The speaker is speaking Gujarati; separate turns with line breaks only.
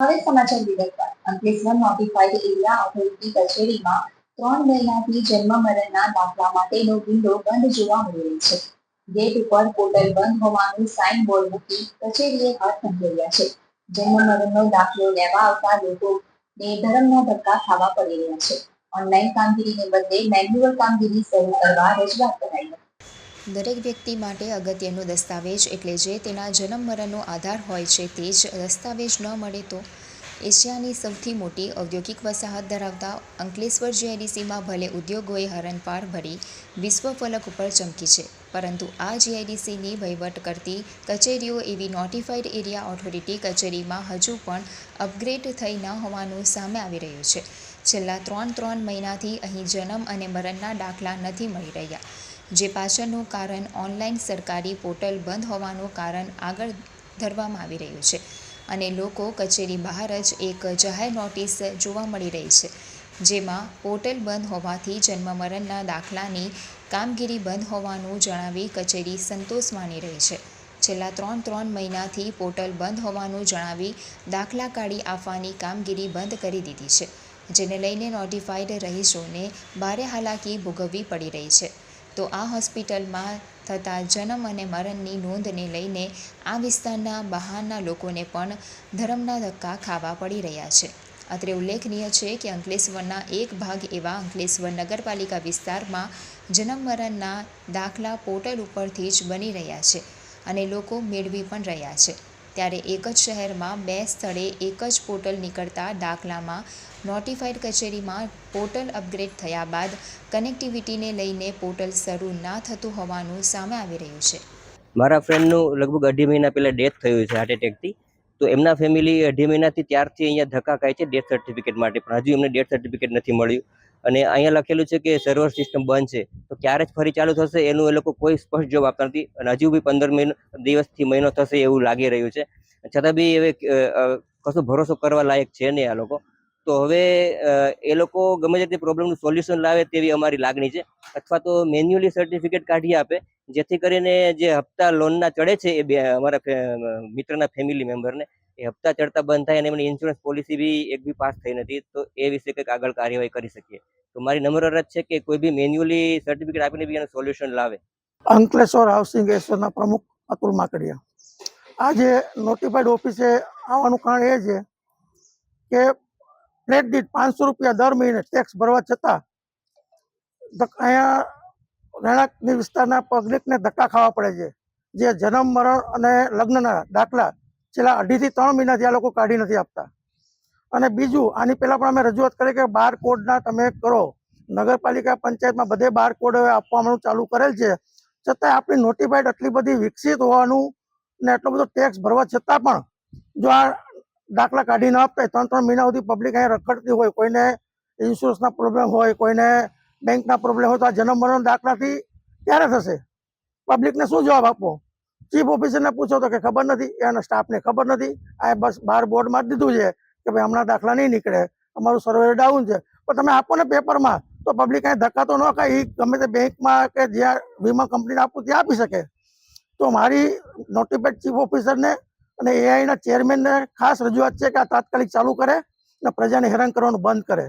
હવે સમાચાર વિગતવાર. અંકલેશ્વર નોટિફાઈડ એરિયા ઓથોરિટી કચેરીમાં ત્રણ મહિનાથી જન્મ મરણના દાખલા માટેનો વિન્ડો બંધ જોવા મળી રહી છે. ગેટ ઉપર પોર્ટલ બંધ હોવાનું સાઇન બોર્ડ મૂકી કચેરીએ હાથ ખંખેર્યા છે. જન્મ મરણનો દાખલો લેવા આવતા લોકોને ધરમના ધક્કા ખાવા પડી રહ્યા છે. ઓનલાઈન કામગીરીને બદલે મેન્યુઅલ કામગીરી શરૂ કરવા રજૂઆત કરાઈ હતી.
દરેક વ્યક્તિ માટે અગત્યનો દસ્તાવેજ એટલે જે તેના જન્મ મરણનો આધાર હોય છે તે જ દસ્તાવેજ ન મળે તો. એશિયાની સૌથી મોટી ઔદ્યોગિક વસાહત ધરાવતા અંકલેશ્વર જીઆઈડીસીમાં ભલે ઉદ્યોગોએ હરણપાર ભરી, વિશ્વ ફલક ઉપર ચમકી છે, પરંતુ આ જીઆઈડીસીની વહીવટ કરતી કચેરીઓ એવી નોટિફાઈડ એરિયા ઓથોરિટી કચેરીમાં હજુ પણ અપગ્રેડ થઈ ન હોવાનું સામે આવી રહ્યું છે. છેલ્લા ત્રણ ત્રણ મહિનાથી અહીં જન્મ અને મરણના દાખલા નથી મળી રહ્યા. જે પાછળનું કારણ ઓનલાઈન સરકારી પોર્ટલ બંધ હોવાનું કારણ આગળ ધરવામાં આવી રહ્યું છે અને લોકો કચેરી બહાર જ એક જાહેર નોટિસ જોવા મળી રહી છે, જેમાં પોર્ટલ બંધ હોવાથી જન્મ મરણના દાખલાની કામગીરી બંધ હોવાનું જણાવી કચેરી સંતોષ માની રહી છે. છેલ્લા ત્રણ ત્રણ મહિનાથી પોર્ટલ બંધ હોવાનું જણાવી દાખલા કાઢી આપવાની કામગીરી બંધ કરી દીધી છે, જેને લઈને નોટિફાઈડ રહીશોને ભારે હાલાકી ભોગવવી પડી રહી છે. તો આ હોસ્પિટલમાં થતા જન્મ અને મરણની નોંધને લઈને આ વિસ્તારના બહારના લોકોને પણ ધર્મના ધક્કા ખાવા પડી રહ્યા છે. અત્રે ઉલ્લેખનીય છે કે અંકલેશ્વરના એક ભાગ એવા અંકલેશ્વર નગરપાલિકા વિસ્તારમાં જન્મ મરણના દાખલા પોર્ટલ ઉપરથી જ બની રહ્યા છે અને લોકો મેળવી પણ રહ્યા છે. ત્યારે એક જ શહેરમાં બે સ્થળે એક જ પોર્ટલ નીકળતા દાખલામાં નોટિફાઈડ કચેરીમાં પોર્ટલ અપગ્રેડ થયા બાદ કનેક્ટિવિટીને લઈને પોર્ટલ શરૂ ના થતું હોવાનું સામે આવી રહ્યું છે.
મારા ફ્રેન્ડનું લગભગ અઢી મહિના પહેલાં ડેથ થયું છે હાર્ટ એટેકથી તો એમના ફેમિલી અઢી મહિનાથી ત્યારથી અહીંયા ધક્કા ખાય છે ડેથ સર્ટિફિકેટ માટે. પણ હજુ એમને ડેથ સર્ટિફિકેટ નથી મળ્યું. અને અહીંયા લખેલું છે કે સર્વર સિસ્ટમ બંધ છે. તો ક્યારે જ ફરી ચાલુ થશે એનું એ લોકો કોઈ સ્પષ્ટ જવાબ આપતા નથી. અને હજુ બી પંદર મહિનો, દિવસથી મહિનો થશે એવું લાગી રહ્યું છે. છતાં બી હવે કશો ભરોસો કરવા લાયક છે નહીં આ લોકો. તો હવે એ લોકો ગમે તે પ્રોબ્લેમનું સોલ્યુશન લાવે તેવી અમારી લાગણી છે. અથવા તો મેન્યુઅલી સર્ટિફિકેટ કાઢી આપે, જેથી કરીને જે હપ્તા લોનના ચડે છે એ બે, અમારા મિત્રના ફેમિલી મેમ્બરને એ હપ્તા ચડતા બંધ થાય અને એમની ઇન્સ્યોરન્સ પોલિસી બી એક બી પાસ થઈ નથી, તો એ વિશે કંઈક આગળ કાર્યવાહી કરી શકીએ. તો મારી નમ્ર અરજ છે કે કોઈ બી મેન્યુઅલી સર્ટિફિકેટ આપીને બી એનું સોલ્યુશન લાવે.
અંકલેશ્વર હાઉસિંગ એસોસિએશનના પ્રમુખ અતુલ માકડિયા. આજે નોટિફાઈડ ઓફિસે આવવાનું કારણ એ છે કે ફ્લેટ દીઠ પાંચસો રૂપિયા દર મહિને ટેક્સ ભરવા છતાં અહીંયા રહેણાંકની વિસ્તારના પબ્લિકને ધક્કા ખાવા પડે છે. જે જન્મ, મરણ અને લગ્નના દાખલા છેલ્લા અઢીથી ત્રણ મહિનાથી આ લોકો કાઢી નથી આપતા. અને બીજું, આની પહેલાં પણ અમે રજૂઆત કરી કે બાર કોડના તમે કરો. નગરપાલિકા પંચાયતમાં બધે બાર કોડ હવે આપવાનું ચાલુ કરેલ છે. છતાં આપણી નોટિફાઈડ આટલી બધી વિકસિત હોવાનું ને એટલો બધો ટેક્સ ભરવા છતાં પણ જો આ દાખલા કાઢી ન આપતા ત્રણ ત્રણ મહિના સુધી પબ્લિક અહીંયા રખડતી હોય, કોઈને ઇન્સ્યોરન્સના પ્રોબ્લેમ હોય, કોઈને બેંકના પ્રોબ્લેમ હોય, તો આ જન્મ મરણ દાખલાથી ક્યારે થશે? પબ્લિકને શું જવાબ આપવો? ચીફ ઓફિસરને પૂછો તો કે ખબર નથી એના સ્ટાફને ખબર નથી. આ બસ બહાર બોર્ડમાં જ દીધું છે કે ભાઈ હમણાં દાખલા નહીં નીકળે, અમારું સર્વેર ડાઉન છે. પણ તમે આપો ને પેપરમાં તો પબ્લિક અહીં ધક્કા તો ન ખાય એ ગમે તે બેંકમાં કે જ્યાં વીમા કંપનીને આપવું ત્યાં આપી શકે. તો મારી નોટિફાઈડ ચીફ ઓફિસરને અને એઆઈના ચેરમેનને ખાસ રજૂઆત છે કે આ તાત્કાલિક ચાલુ કરે અને પ્રજાને હેરાન કરવાનું બંધ કરે.